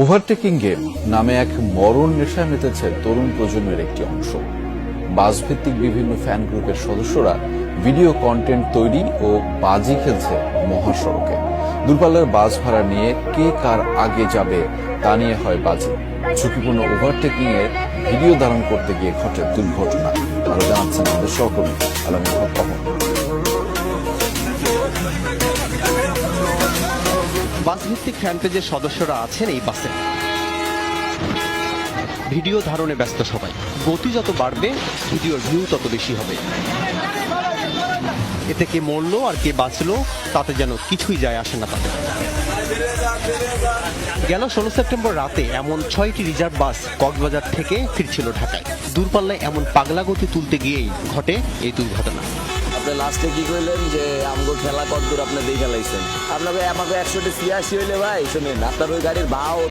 Overtaking game নামে এক মরণ নেশা মেতেছে তরুণ প্রজন্মের একটি অংশ। বাসভিত্তিক বিভিন্ন ফ্যান গ্রুপের সদস্যরা ভিডিও কন্টেন্ট তৈরি ও বাজি খেলছে মহাসড়কে। দূরপাল্লার বাস ভাড়া নিয়ে কে কার আগে যাবে তা নিয়ে হয় বাজি। ঝুঁকিপূর্ণ ওভারটেকিং এর ভিডিও ধারণ করতে গিয়ে ঘটে দুর্ঘটনা। আরও জানাচ্ছেন আমাদের সহকর্মী আলমী হক অমর বাসভিত্তিক ফ্যান পেজের সদস্যরা আছেন এই বাসে। ভিডিও ধারণে ব্যস্ত সবাই। গতি যত বাড়বে, ভিডিওর ভিউ তত বেশি হবে। এতে কে মরলো আর কে বাঁচলো, তাতে যেন কিছুই যায় আসে না তাদের গেল ষোলো সেপ্টেম্বর রাতে এমন ছয়টি রিজার্ভ বাস কক্সবাজার থেকে ফিরছিল ঢাকায়। দূরপাল্লায় এমন পাগলা গতি তুলতে গিয়েই ঘটে এই দুর্ঘটনা। আপনি লাস্টে কি করলেন যে, আমগো খেলা কতদূর আপনি দিয়ে খেলাইছেন? আপনাকে আমাকে একশোটি ছিয়াশি হইলে ভাই, শুনেন, আপনার ওই গাড়ির ভাও